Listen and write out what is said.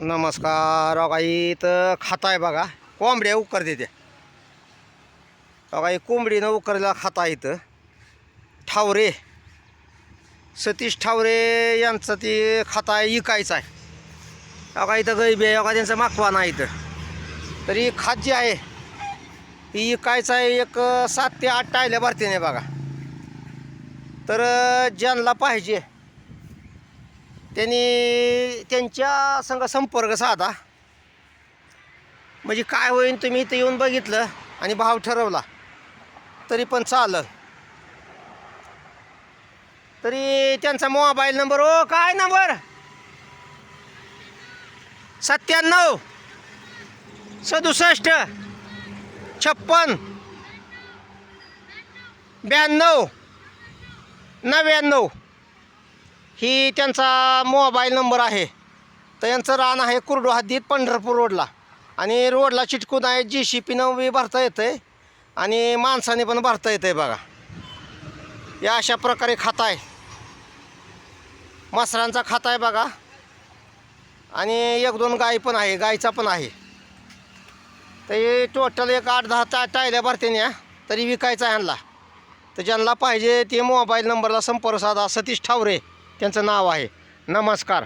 नमस्कार बघा इथं खाता आहे बघा. कोंबड्या उकर देते. बघा कोंबडीनं उकरला खाता इथं. ठावरे. सतीश ठावरे यांचं ते खाता आहे इकायचं आहे. अगा इथं गैबी आहे अगा त्यांचं मागवा नाही इथं. तरी खात जी आहे ती इकायचं आहे एक सात ते आठ टायल्या भरते बघा. तर ज्यांना पाहिजे त्यांनी त्यांच्या संघ संपर्क साधा. म्हणजे काय होईन तुम्ही इथं येऊन बघितलं आणि भाव ठरवला तरी पण चालं तरी त्यांचा मोबाईल नंबर ओ काय नंबर? सत्त्याण्णव सदुसष्ट छप्पन ब्याण्णव नव्याण्णव. ही त्यांचा मोबाईल नंबर आहे. तर यांचं रान आहे कुर्डू हद्दीत पंढरपूर रोडला. आणि रोडला चिटकून आहे जी सी पीनं बी भरता येतं आहे आणि माणसाने पण भरता येतं आहे बघा. या अशा प्रकारे खाता आहे. मसरांचा खाता आहे बघा. आणि एक दोन गाई पण आहे गाईचा पण आहे. तर हे टोटल एक आठ दहा टा टायल्या भरते न्या तरी विकायचा आहे ह्यांना तर ज्यांना पाहिजे ते मोबाईल नंबरला संपर्क साधा सतीश ठावरे. त्यांचं नाव आहे. नमस्कार.